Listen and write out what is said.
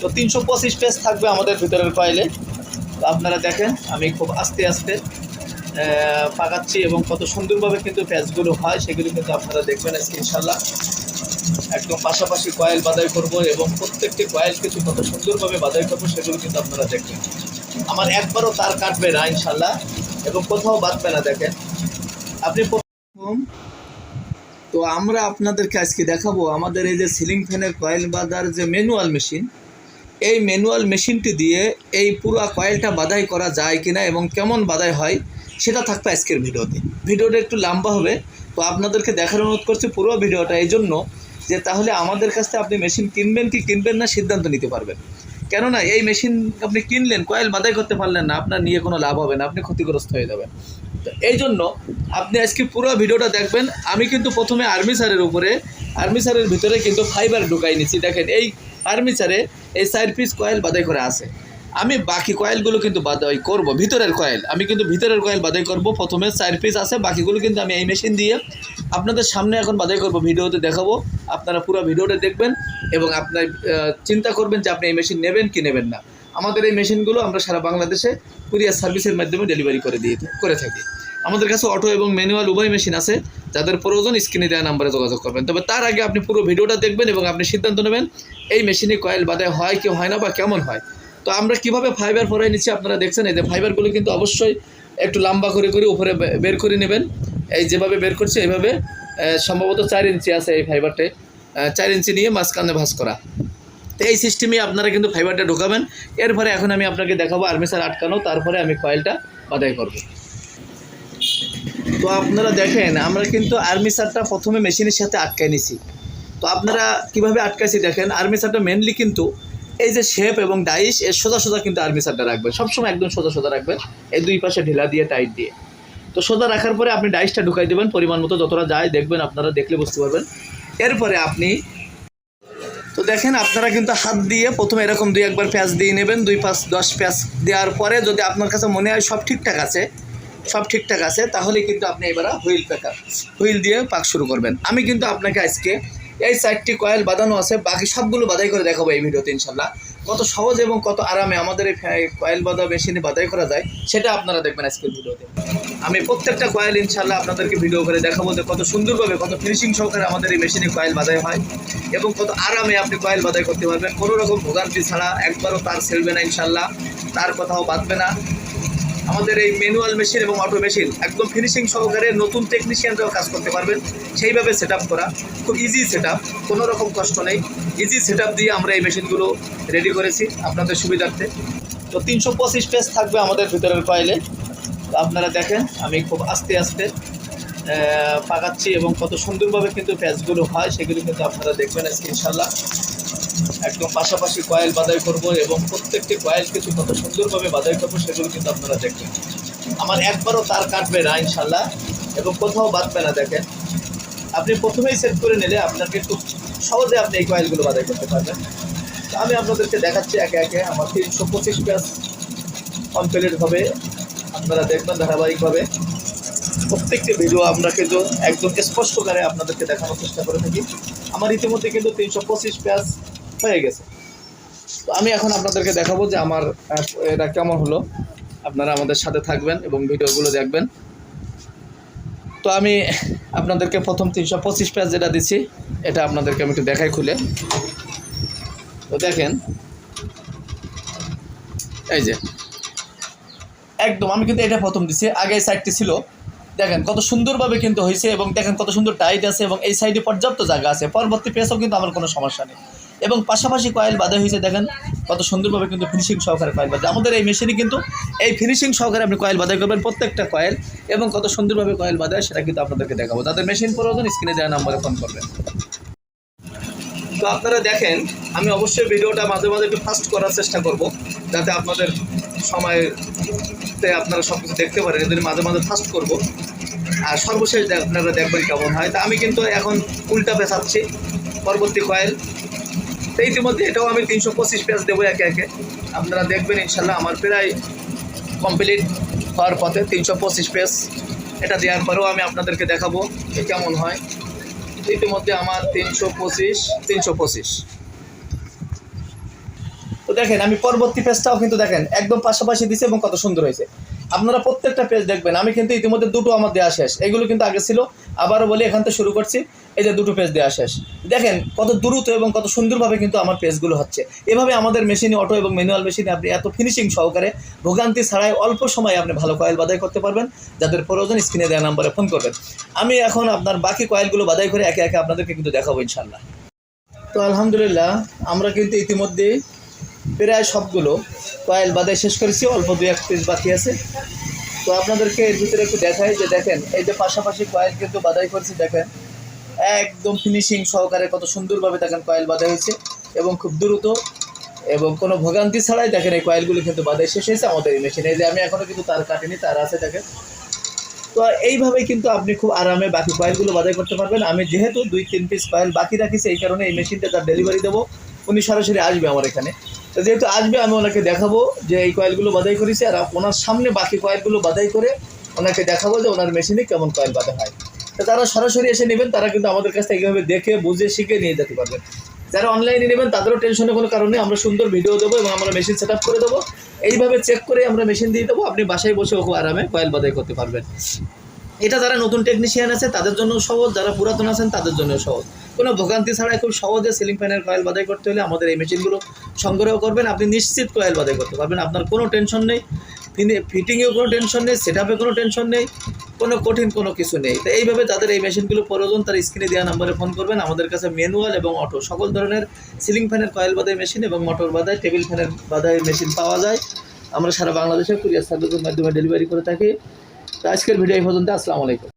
তো তিনশো পঁচিশ পেজ থাকবে আমাদের ভিতরের কয়েলে তো আপনারা দেখেন, আমি খুব আস্তে আস্তে পাকাচ্ছি এবং কত সুন্দরভাবে কিন্তু পেঁয়াজগুলো হয়, সেগুলো কিন্তু আপনারা দেখবেন আজকে ইনশাল্লাহ একদম পাশাপাশি কয়েল বাদাই করব এবং প্রত্যেকটি কয়েল কিছু কত সুন্দরভাবে বাদাই করব, সেগুলো কিন্তু আপনারা দেখবেন। আমার একবারও তার কাটবে না ইনশাল্লাহ এবং কোথাও বাঁধবে না, দেখেন। আপনি প্রথম তো আমরা আপনাদেরকে আজকে দেখাবো আমাদের এই যে সিলিং ফ্যানের কয়েল বাঁধার যে ম্যানুয়াল মেশিন এই ম্যানুয়াল মেশিনটি দিয়ে এই পুরো কয়েলটা বাদাই করা যায় কিনা এবং কেমন বাদাই হয়, সেটা থাকবে আজকের ভিডিওতে। ভিডিওটা একটু লম্বা হবে, তো আপনাদেরকে দেখার অনুরোধ করছি পুরো ভিডিওটা এই জন্য যে তাহলে আমাদের কাছ থেকে আপনি মেশিন কিনবেন কি কিনবেন না সিদ্ধান্ত নিতে পারবেন। কেননা এই মেশিন আপনি কিনলেন কয়েল বাদাই করতে পারলেন না, আপনার নিয়ে কোনো লাভ হবে না, আপনি ক্ষতিগ্রস্ত হয়ে যাবেন। তো এই জন্য আপনি আজকে পুরো ভিডিওটা দেখবেন, আমি কিন্তু প্রথমে আর্মিসারের উপরে আর্মিসারের ভিতরে কিন্তু ফাইবার ঢুকাই নিচ্ছি। দেখেন, এই আর্মিসারে এই সাইড পিস কয়েল বাদাই করে আছে। আমি বাকি কয়েলগুলো কিন্তু বাদাই করব, ভিতরের কয়েল আমি কিন্তু ভিতরের কয়েল বাদাই করব, প্রথমে সাইড পিস আছে, বাকিগুলো কিন্তু আমি এই মেশিন দিয়ে আপনাদের সামনে এখন বাদাই করব, ভিডিওতে দেখাবো। আপনারা পুরো ভিডিওটা দেখবেন এবং আপনার চিন্তা করবেন যে আপনি এই মেশিন নেবেন কি নেবেন না। আমাদের এই মেশিনগুলো আমরা সারা বাংলাদেশে কুরিয়ার সার্ভিসের মাধ্যমে ডেলিভারি করে দিয়ে, করে থাকি। আমাদের কাছে অটো এবং ম্যানুয়াল উভয় মেশিন আছে, যাদের প্রয়োজন স্ক্রিনে দেওয়া নাম্বারে যোগাযোগ করবেন। তবে তার আগে আপনি পুরো ভিডিওটা দেখবেন এবং আপনি সিদ্ধান্ত নেবেন এই মেশিনে কয়েল বাদায় হয় কি হয় না বা কেমন হয়। তো আমরা কীভাবে ফাইবার পরাই নিচ্ছি আপনারা দেখছেন, এই যে ফাইবারগুলো কিন্তু অবশ্যই একটু লম্বা করে করে উপরে বের করে নেবেন। এই যেভাবে বের করছে, এইভাবে সম্ভবত চার ইঞ্চি আছে এই ফাইবারটে চার ইঞ্চি নিয়ে মাঝখানে ভাঁজ করা। তো এই সিস্টেমে আপনারা কিন্তু ফাইবারটা ঢোকাবেন। এরপরে এখন আমি আপনাকে দেখাবো আর্মিসার আটকানো, তারপরে আমি কয়েলটা বাদাই করব। তো আপনারা দেখেন, আমরা কিন্তু আর্মি সারটা প্রথমে মেশিনের সাথে আটকায় নিছি। তো আপনারা কীভাবে আটকাইছি দেখেন আর্মিসারটা মেনলি কিন্তু এই যে শেপ এবং ডাইস এর সোজা সোজা কিন্তু আর্মি সারটা রাখবেন। সবসময় একদম সোজা সোজা রাখবেন, এই দুই পাশে ঢিলা দিয়ে টাইট দিয়ে। তো সোজা রাখার পরে আপনি ডাইসটা ঢুকাই দেবেন, পরিমাণ মতো যতটা যায় দেখবেন আপনারা দেখলে বুঝতে পারবেন। এরপরে আপনি তো দেখেন, আপনারা কিন্তু হাত দিয়ে প্রথমে এরকম দুই একবার পেঁয়াজ দিয়ে নেবেন, দুই পাঁচ দশ পেঁয়াজ দেওয়ার পরে যদি আপনার কাছে মনে হয় সব ঠিকঠাক আছে সব ঠিকঠাক আছে, তাহলে কিন্তু আপনি এবার হুইল প্যাকার, হুইল দিয়ে পাক শুরু করবেন। আমি কিন্তু আপনাকে আজকে এই চারটি কয়েল বাঁধানো আছে, বাকি সবগুলো বাদাই করে দেখাবো এই ভিডিওতে, ইনশাল্লাহ। কত সহজ এবং কত আরামে আমাদের এই কয়েল বাঁধা মেশিনে বাদাই করা যায়, সেটা আপনারা দেখবেন আজকের ভিডিওতে। আমি প্রত্যেকটা কয়েল ইনশাল্লাহ আপনাদেরকে ভিডিও করে দেখাবো যে কত সুন্দরভাবে, কত ফিনিশিং সহকারে আমাদের এই মেশিনে কয়েল বাদাই হয় এবং কত আরামে আপনি কয়েল বাদাই করতে পারবেন। কোনো রকম ভোগান্তি ছাড়া একবারও তার ছেড়বে না ইনশাল্লাহ, তার কোথাও বাঁধবে না। আমাদের এই ম্যানুয়াল মেশিন এবং অটো মেশিন একদম ফিনিশিং সহকারে নতুন টেকনিশিয়ানরাও কাজ করতে পারবেন। সেইভাবে সেট করা। খুব ইজি সেট কোনো রকম কষ্ট নেই। ইজি সেট দিয়ে আমরা এই মেশিনগুলো রেডি করেছি আপনাদের সুবিধার্থে। তো তিনশো পঁচিশ পেজ থাকবে আমাদের ভিতরের কয়েলে তো আপনারা দেখেন, আমি খুব আস্তে আস্তে পাকাচ্ছি এবং কত সুন্দরভাবে কিন্তু পেঁয়াজগুলো হয়, সেগুলো কিন্তু আপনারা দেখবেন আজকে ইনশাল্লাহ একদম পাশাপাশি কয়েল বাদাই করব এবং প্রত্যেকটি কয়েল কিছু কত সুন্দরভাবে বাদাই করব সেগুলো কিন্তু আপনারা দেখবেন। আমার একবারও তার কাটবে না ইনশাল্লাহ এবং কোথাও বাঁধবে না, দেখেন। আপনি প্রথমেই সেট করে নিলে আপনাকে খুব সহজে আপনি এই কয়েলগুলো বাদাই করতে পারবেন। আমি আপনাদেরকে দেখাচ্ছি একে একে। আমার তিনশো পঁচিশ পেঁয়াজ কমপ্লিট হবে। আপনারা দেখবেন ধারাবাহিকভাবে। প্রত্যেকটি ভিডিও আমরা কিন্তু একদম স্পষ্ট করে আপনাদেরকে দেখানোর চেষ্টা করে থাকি। আমার ইতিমধ্যে কিন্তু তিনশো পঁচিশ পেঁয়াজ হয়ে গেছে। তো আমি এখন আপনাদেরকে দেখাবো যে আমার এটা কেমন হলো। আপনারা আমাদের সাথে থাকবেন এবং ভিডিওগুলো দেখবেন। তো আমি আপনাদেরকে প্রথম তিনশো পঁচিশ পেঁয়াজ যেটা দিচ্ছি, এটা আপনাদেরকে আমি একটু দেখাই খুলে। তো দেখেন, এই যে। একদম, আমি কিন্তু এটা প্রথম দিচ্ছি, আগে এই সাইডটি ছিল। দেখেন, কত সুন্দরভাবে কিন্তু হয়েছে এবং দেখেন কত সুন্দর টাইট আছে এবং এই সাইডে পর্যাপ্ত জায়গা আছে। পরবর্তী পেসও কিন্তু আমার কোনো সমস্যা নেই। এবং পাশাপাশি কয়েল বাঁধা হয়েছে, দেখেন কত সুন্দরভাবে কিন্তু ফিনিশিং সহকারে কয়েল বাঁধে। আমাদের এই মেশিনে কিন্তু এই ফিনিশিং সহকারে আপনি কয়েল বাঁধাই করবেন প্রত্যেকটা কয়েল এবং কত সুন্দরভাবে কয়েল বাঁধায় সেটা কিন্তু আপনাদেরকে দেখাবো। তাদের মেশিন প্রয়োজন স্ক্রিনে দেওয়া নাম্বারে ফোন করবেন। তো আপনারা দেখেন, আমি অবশ্যই ভিডিওটা মাঝে মাঝে একটু ফাস্ট করার চেষ্টা করব, যাতে আপনাদের সময়তে আপনারা সব কিছু দেখতে পারেন। এদের মাঝে মাঝে ফাস্ট করব। আর সর্বশেষ আপনারা দেখবেন কেমন হয়। তা আমি কিন্তু এখন উল্টা পেঁচাচ্ছি। পরবর্তী কয়েল তো ইতিমধ্যে এটাও আমি তিনশো পঁচিশ পেজ দেবো একে একে। আপনারা দেখবেন ইনশাল্লাহ আমার প্রায় কমপ্লিট হওয়ার পথে তিনশো পঁচিশ পেজ এটা দেওয়ার পরেও আমি আপনাদেরকে দেখাবো যে কেমন হয়। ইতিমধ্যে আমার তিনশো পঁচিশ তিনশো পঁচিশ। তো দেখেন, আমি পরবর্তী পেজটাও কিন্তু দেখেন, একদম পাশাপাশি দিছে এবং কত সুন্দর হয়েছে। আপনারা প্রত্যেকটা পেজ দেখবেন, আমি কিন্তু ইতিমধ্যে দুটো আমার দেওয়া শেষ। এগুলো কিন্তু আগে ছিল আবারও বলি, এখান থেকে শুরু করছি। এই যে দুটো পেজ দেওয়া শেষ। দেখেন, কত দ্রুত এবং কত সুন্দরভাবে কিন্তু আমার পেজগুলো হচ্ছে। এভাবে আমাদের মেশিনে অটো এবং ম্যানুয়াল মেশিনে আপনি এত ফিনিশিং সহকারে ভোগান্তি ছাড়াই অল্প সময়ে আপনি ভালো কয়েল বাদাই করতে পারবেন। যাদের প্রয়োজন স্ক্রিনে দেওয়া নাম্বারে ফোন করবেন। আমি এখন আপনার বাকি কয়েলগুলো বাদাই করে একে একে আপনাদেরকে কিন্তু দেখাবো ইনশাল্লাহ তো আলহামদুলিল্লাহ, আমরা কিন্তু ইতিমধ্যে প্রায় সবগুলো কয়েল বাদাই শেষ করেছি। অল্প দু এক পেজ বাকি আছে। তো আপনাদেরকে এর ভিতরে একটু দেখাই যে দেখেন, এই যে পাশাপাশি কয়েল কিন্তু বাধাই করেছি, দেখেন, একদম ফিনিশিং সহকারে কত সুন্দরভাবে দেখেন কয়েল বাঁধা হয়েছে এবং খুব দ্রুত এবং কোনো ভোগান্তি ছাড়াই দেখেন এই কয়েলগুলো কিন্তু বাঁধাই শেষ হয়েছে আমাদের এই মেশিনে এই যে আমি এখনও কিন্তু তার কাটিনি, তার আছে দেখেন। তো এইভাবে কিন্তু আপনি খুব আরামে বাকি কয়েলগুলো বাদাই করতে পারবেন। আমি যেহেতু দুই, তিন পিস কয়েল বাকি রাখিছি, এই কারণে এই মেশিনটা তার ডেলিভারি দেবো। উনি সরাসরি আসবে আমার এখানে। তো যেহেতু আসবে, আমি ওনাকে দেখাবো যে এই কয়েলগুলো বাদাই করেছি, আর ওনার সামনে বাকি কয়েলগুলো বাদাই করে ওনাকে দেখাবো যে ওনার মেশিনে কেমন কয়েল বাঁধা হয়। তো তারা সরাসরি এসে নেবেন, তারা কিন্তু আমাদের কাছ থেকে এইভাবে দেখে, বুঝে, শিখে নিয়ে যেতে পারবেন। যারা অনলাইনে নেবেন, তাদেরও টেনশনের কোনো কারণে আমরা সুন্দর ভিডিও দেবো এবং আমরা মেশিন সেট করে দেবো। এইভাবে চেক করে আমরা মেশিন দিয়ে দেবো, আপনি বাসায় বসে ওকে আরামে কয়েল বাদাই করতে পারবেন। এটা যারা নতুন টেকনিশিয়ান আছে, তাদের জন্য সহজ। যারা পুরাতন আছেন, তাদের জন্য সহজ। কোনো ভোগান্তি ছাড়াই খুব সহজে সিলিং ফ্যানের কয়েল বাদাই করতে হলে আমাদের এই মেশিনগুলো সংগ্রহ করবেন। আপনি নিশ্চিত কয়েল বাদাই করতে পারবেন। আপনার কোনো টেনশন নেই। ফিটিংয়েও কোনো টেনশন নেই। সেট আপে কোনো টেনশন নেই। কোনো কঠিন কোনো কিছু নেই। তো এইভাবে তাদের এই মেশিনগুলো প্রয়োজন, তার স্ক্রিনে দেওয়া নাম্বারে ফোন করবেন। আমাদের কাছে ম্যানুয়াল এবং অটো সকল ধরনের সিলিং ফ্যানের কয়েল বাদাই মেশিন এবং মোটর বাদাই টেবিল ফ্যানের বাদাই মেশিন পাওয়া যায়। আমরা সারা বাংলাদেশে কুরিয়ার সার্ভিসের মাধ্যমে ডেলিভারি করে থাকি। আজকের ভিডিও এই পর্যন্ত আসসালামু আলাইকুম।